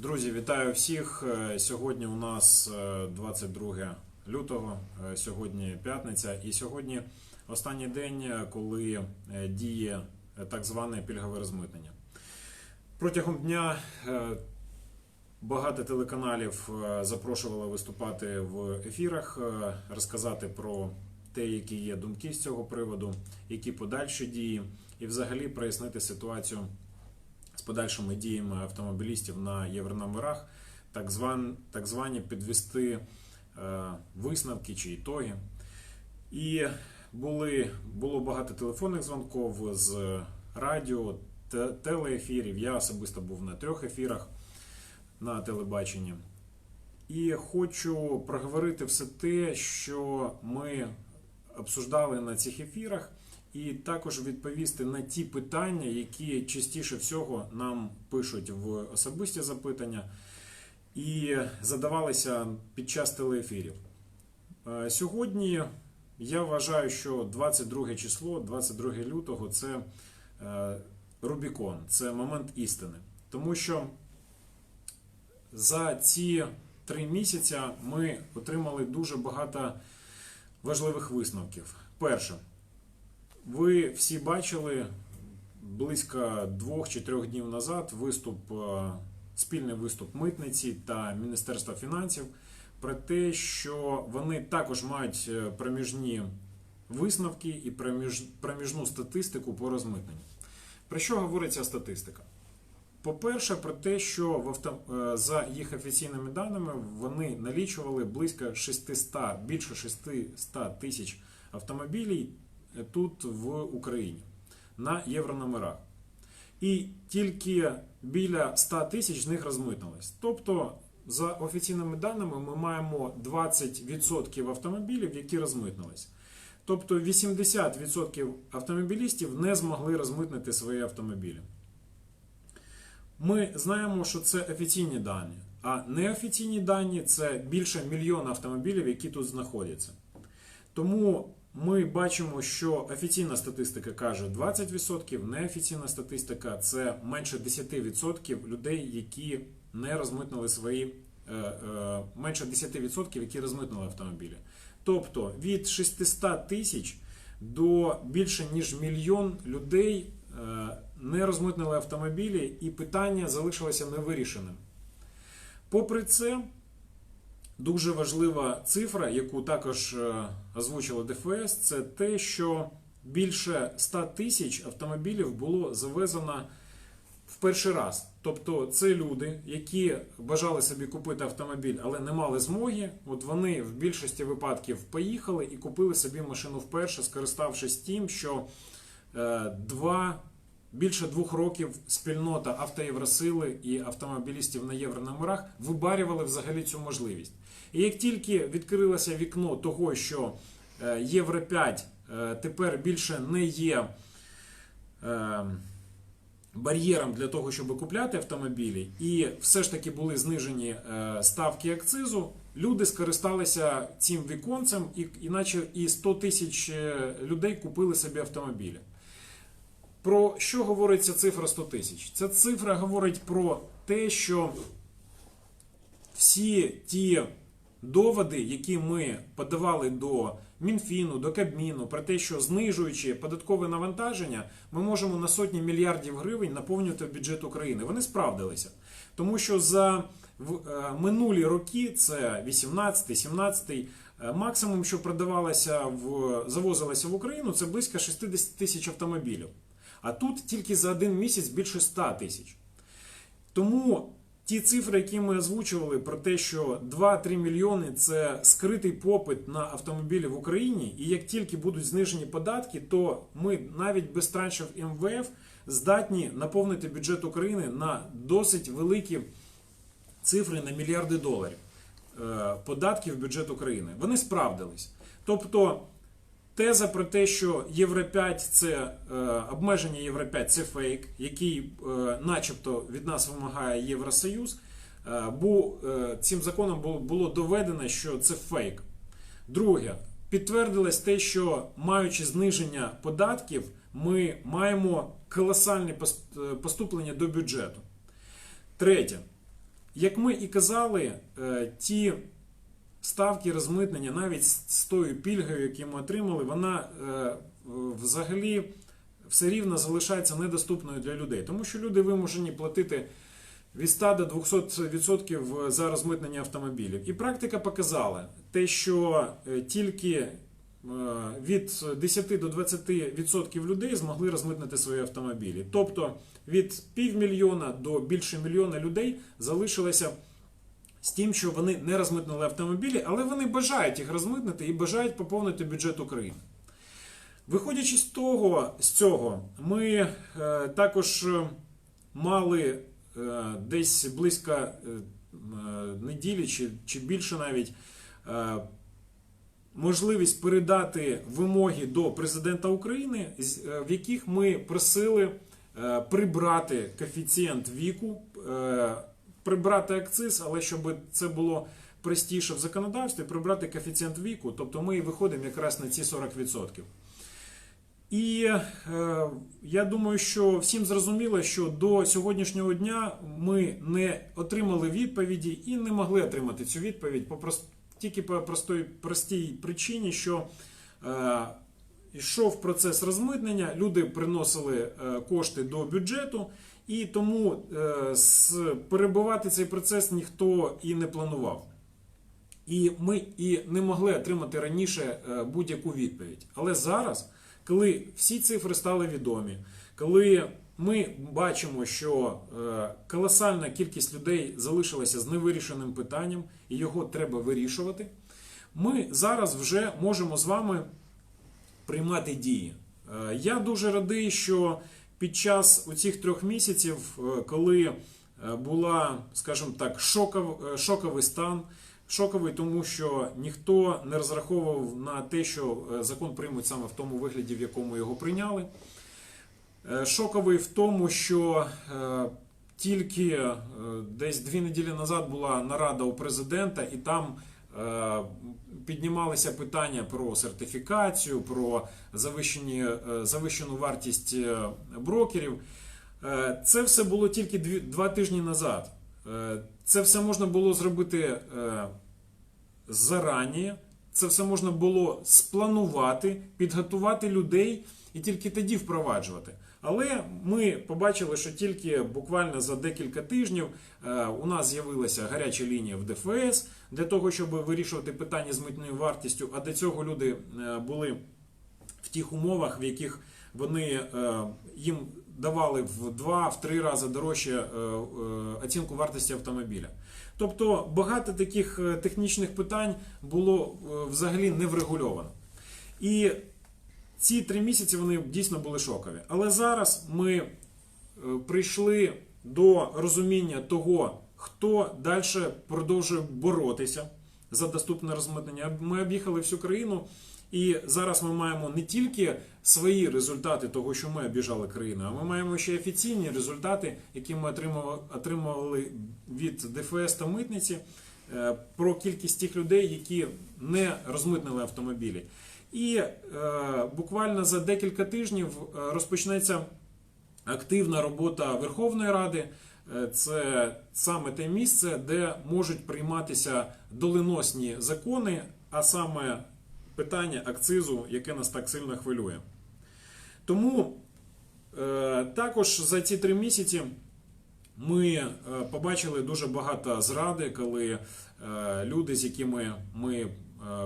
Друзі, вітаю всіх. Е, Сьогодні у нас е, 22 лютого, е, сьогодні п'ятниця, і сьогодні останній день, е, коли е, діє е, так зване пільгове розмитнення. Протягом дня е, багато телеканалів е, запрошували виступати в ефірах, е, розказати про те, які є думки з цього приводу, які подальші дії, і взагалі прояснити ситуацію з подальшими діями автомобілістів на єврономерах, так, зван, так звані підвести е, висновки чи ітоги. І були, було багато телефонних дзвонків з радіо, те- телеефірів. Я особисто був на трьох ефірах на телебаченні. І хочу проговорити все те, що ми обсуждали на цих ефірах, і також відповісти на ті питання, які частіше всього нам пишуть в особисті запитання і задавалися під час телеефірів. Е, Сьогодні я вважаю, що 22 число, 22 лютого це е, Рубікон, це момент істини. Тому що за ці три місяці ми отримали дуже багато важливих висновків. Перше, ви всі бачили близько двох чи трьох днів назад виступ, е, спільний виступ митниці та Міністерства фінансів про те, що вони також мають е, проміжні висновки і проміж, проміжну статистику по розмитненню. Про що говорить ця статистика? По-перше, про те, що в авто... е, за їх офіційними даними вони налічували близько 600, більше 600 тисяч автомобілів тут в Україні на єврономерах. І тільки біля 100 тисяч з них розмитнилось. Тобто, за офіційними даними, ми маємо 20% автомобілів, які розмитнились. Тобто 80% автомобілістів не змогли розмитнити свої автомобілі. Ми знаємо, що це офіційні дані, а неофіційні дані це більше мільйона автомобілів, які тут знаходяться. Тому ми бачимо, що офіційна статистика каже 20%, неофіційна статистика це менше 10% людей, які не розмитнили свої е, е, менше 10%, які розмитнили автомобілі. Тобто від 600 тисяч до більше ніж мільйон людей е, не розмитнили автомобілі, і питання залишилося невирішеним. Попри це, дуже важлива цифра, яку також е, озвучила ДФС, це те, що більше 100 тисяч автомобілів було завезено в перший раз. Тобто це люди, які бажали собі купити автомобіль, але не мали змоги. От вони в більшості випадків поїхали і купили собі машину вперше, скориставшись тим, що е, два. Більше двох років спільнота автоєвросили і автомобілістів на єврономерах вибарювали взагалі цю можливість. І як тільки відкрилося вікно того, що е, Євро 5 е, тепер більше не є е, бар'єром для того, щоб купляти автомобілі, і все ж таки були знижені ставки акцизу, люди скористалися цим віконцем, і іначе і 100 тисяч людей купили собі автомобілі. Про що говорить ця цифра 100 тисяч? Ця цифра говорить про те, що всі ті доводи, які ми подавали до Мінфіну, до Кабміну, про те, що знижуючи податкове навантаження, ми можемо на сотні мільярдів гривень наповнювати бюджет України. Вони справдилися. Тому що за е, минулі роки, це 18-17, е, максимум, що продавалося в завозилося в Україну, це близько 60 тисяч автомобілів. А тут тільки за один місяць більше 100 тисяч. Тому ті цифри, які ми озвучували, про те, що 2-3 мільйони це скритий попит на автомобілі в Україні, і як тільки будуть знижені податки, то ми навіть без траншів МВФ здатні наповнити бюджет України на досить великі цифри на мільярди доларів е, податків в бюджет України. Вони справдились. Тобто. Теза про те, що Євро 5 це е, обмеження Євро 5 це фейк, який е, начебто від нас вимагає Євросоюз, е, бо е, цим законом було, було доведено, що це фейк. Друге, підтвердилось те, що маючи зниження податків, ми маємо колосальне е, поступлення до бюджету. Третє, Як ми і казали, е, ті ставки розмитнення, навіть з тою пільгою, яку ми отримали, вона е, взагалі все рівно залишається недоступною для людей, тому що люди вимушені платити від 100 до 200% за розмитнення автомобілів. І практика показала те, що е, тільки е, від 10 до 20% людей змогли розмитнити свої автомобілі. Тобто від півмільйона до більше мільйона людей залишилося з тим, що вони не розмитнили автомобілі, але вони бажають їх розмитнити і бажають поповнити бюджет України. Виходячи з того, з цього, ми е, також е, мали е, десь близько е, е, неділі чи, чи більше навіть е, можливість передати вимоги до президента України, е, в яких ми просили прибрати коефіцієнт віку, прибрати акциз, але щоб це було простіше в законодавстві, прибрати коефіцієнт віку, тобто ми виходимо якраз на ці 40%. І е, я думаю, що всім зрозуміло, що до сьогоднішнього дня ми не отримали відповіді і не могли отримати цю відповідь по тільки по простій, простій причині, що е, йшов процес розмитнення, люди приносили е, кошти до бюджету, і тому е, перебивати цей процес ніхто і не планував. І ми і не могли отримати раніше е, будь-яку відповідь. Але зараз, коли всі цифри стали відомі, коли ми бачимо, що е, колосальна кількість людей залишилася з невирішеним питанням, і його треба вирішувати, ми зараз вже можемо з вами приймати дії. Я дуже радий, що під час оцих трьох місяців, е, коли е, була, скажімо так, шоков, е, шоковий стан, шоковий, тому що ніхто не розраховував на те, що закон приймуть саме в тому вигляді, в якому його прийняли. Шоковий в тому, що тільки десь дві неділі назад була нарада у президента, і там піднімалися питання про сертифікацію, про е, завищену вартість е, брокерів. Е, Це все було тільки два тижні назад. Це все можна було зробити зарані. Це все можна було спланувати, підготувати людей і тільки тоді впроваджувати. Але ми побачили, що тільки буквально за декілька тижнів е, у нас з'явилася гаряча лінія в ДФС для того, щоб вирішувати питання з митною вартістю. А до цього люди е, були в тих умовах, в яких вони е, їм давали в 2-3 рази дорожче оцінку вартості автомобіля. Тобто багато таких технічних питань було взагалі не врегульовано. І ці три місяці вони дійсно були шокові. Але зараз ми е, прийшли до розуміння того, хто далі продовжує боротися за доступне розмитнення. Ми об'їхали всю країну, і зараз ми маємо не тільки свої результати того, що ми об'їжджали країну, а ми маємо ще офіційні результати, які ми отримували, від ДФС та митниці про кількість тих людей, які не розмитнили автомобілі. І е, буквально за декілька тижнів е, розпочнеться активна робота Верховної Ради. Е, Це саме те місце, де можуть прийматися доленосні закони, а саме питання акцизу, яке нас так сильно хвилює. Тому е, також за ці три місяці ми е, побачили дуже багато зради, коли е, люди, з якими ми е,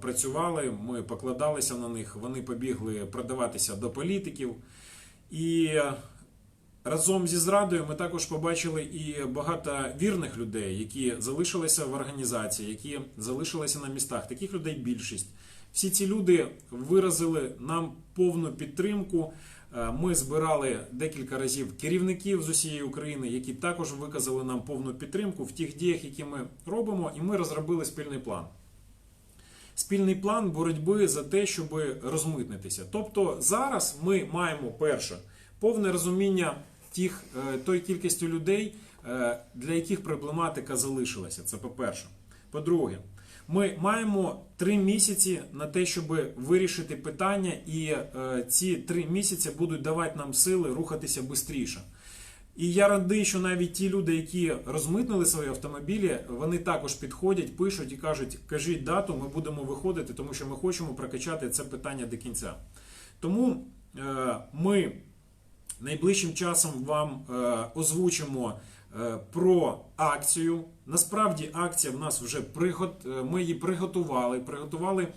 працювали, ми покладалися на них, вони побігли продаватися до політиків. І разом зі зрадою ми також побачили і багато вірних людей, які залишилися в організації, які залишилися на містах. Таких людей більшість. Всі ці люди виразили нам повну підтримку. Е, Ми збирали декілька разів керівників з усієї України, які також виказали нам повну підтримку в тих діях, які ми робимо, і ми розробили спільний план. Спільний план боротьби за те, щоб розмитнитися. Тобто зараз ми маємо перше повне розуміння тих, е, той кількості людей, е, для яких проблематика залишилася. Це по-перше. По-друге, ми маємо три місяці на те, щоб вирішити питання, і е, ці три місяці будуть давати нам сили рухатися швидше. І я радий, що навіть ті люди, які розмитнили свої автомобілі, вони також підходять, пишуть і кажуть, кажіть дату, ми будемо виходити, тому що ми хочемо прокачати це питання до кінця. Тому е, ми найближчим часом вам е, озвучимо про акцію. Насправді акція в нас вже пригот... е, ми її приготували. Приготували е,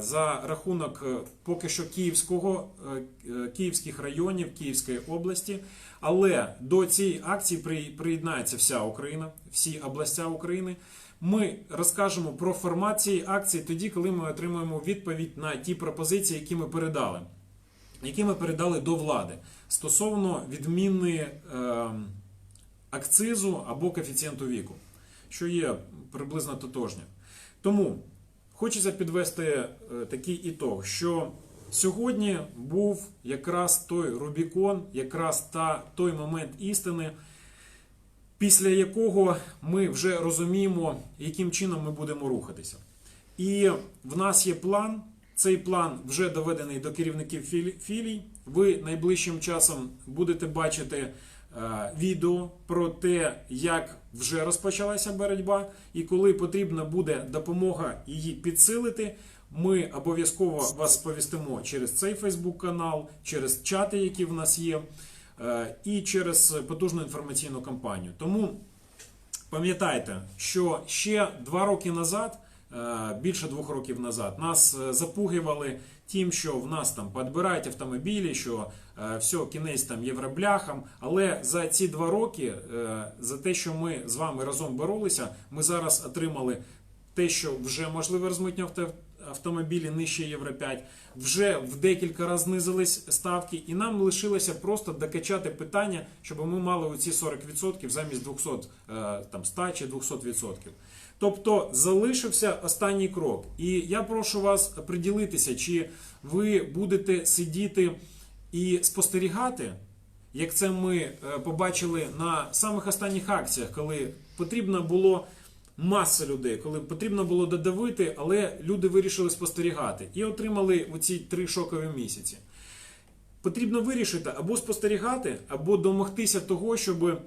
за рахунок е, поки що Київського, е, е, Київських районів Київської області. Але до цієї акції приєднається вся Україна, всі областя України. Ми розкажемо про формат цієї акції тоді, коли ми отримаємо відповідь на ті пропозиції, які ми передали які ми передали до влади стосовно відміни е, акцизу або коефіцієнту віку, що є приблизно тотожнє. Тому хочеться підвести е, такий ітог, що сьогодні був якраз той Рубікон, якраз та, той момент істини, після якого ми вже розуміємо, яким чином ми будемо рухатися. І в нас є план. Цей план вже доведений до керівників філій. Ви найближчим часом будете бачити відео про те, як вже розпочалася боротьба, і коли потрібна буде допомога її підсилити. Ми обов'язково вас сповістимо через цей Фейсбук канал, через чати, які в нас є, е, і через потужну інформаційну кампанію. Тому Пам'ятайте, що ще два роки назад, е, більше двох років назад, нас е, запугивали тим, що в нас там підбирають автомобілі, що е, все, кінець там євробляхам. Але за ці два роки, е, за те, що ми з вами разом боролися, ми зараз отримали те, що вже можливо розмитні авто- автомобілі нижче Євро 5, вже в декілька разів знизились ставки, і нам лишилося просто докачати питання, щоб ми мали оці 40% замість 200, е, там 100 чи 200%. Тобто залишився останній крок. І я прошу вас приділитися, чи ви будете сидіти і спостерігати, як це ми е, побачили на самих останніх акціях, коли потрібно було маса людей, коли потрібно було додавити, але люди вирішили спостерігати і отримали оці три шокові місяці. Потрібно вирішити або спостерігати, або домогтися того, щоб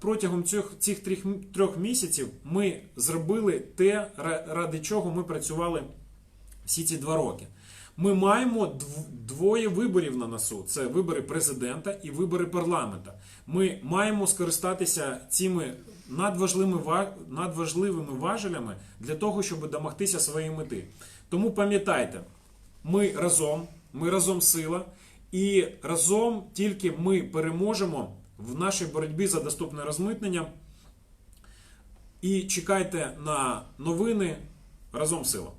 протягом цих, цих трьох, трьох місяців ми зробили те, ради чого ми працювали всі ці два роки. Ми маємо двоє виборів на носу: це вибори президента і вибори парламента. Ми маємо скористатися цими надважливими, надважливими важелями для того, щоб домогтися своєї мети. Тому пам'ятайте, ми разом, ми разом сила, і разом тільки ми переможемо в нашій боротьбі за доступне розмитнення. І чекайте на новини разом сила.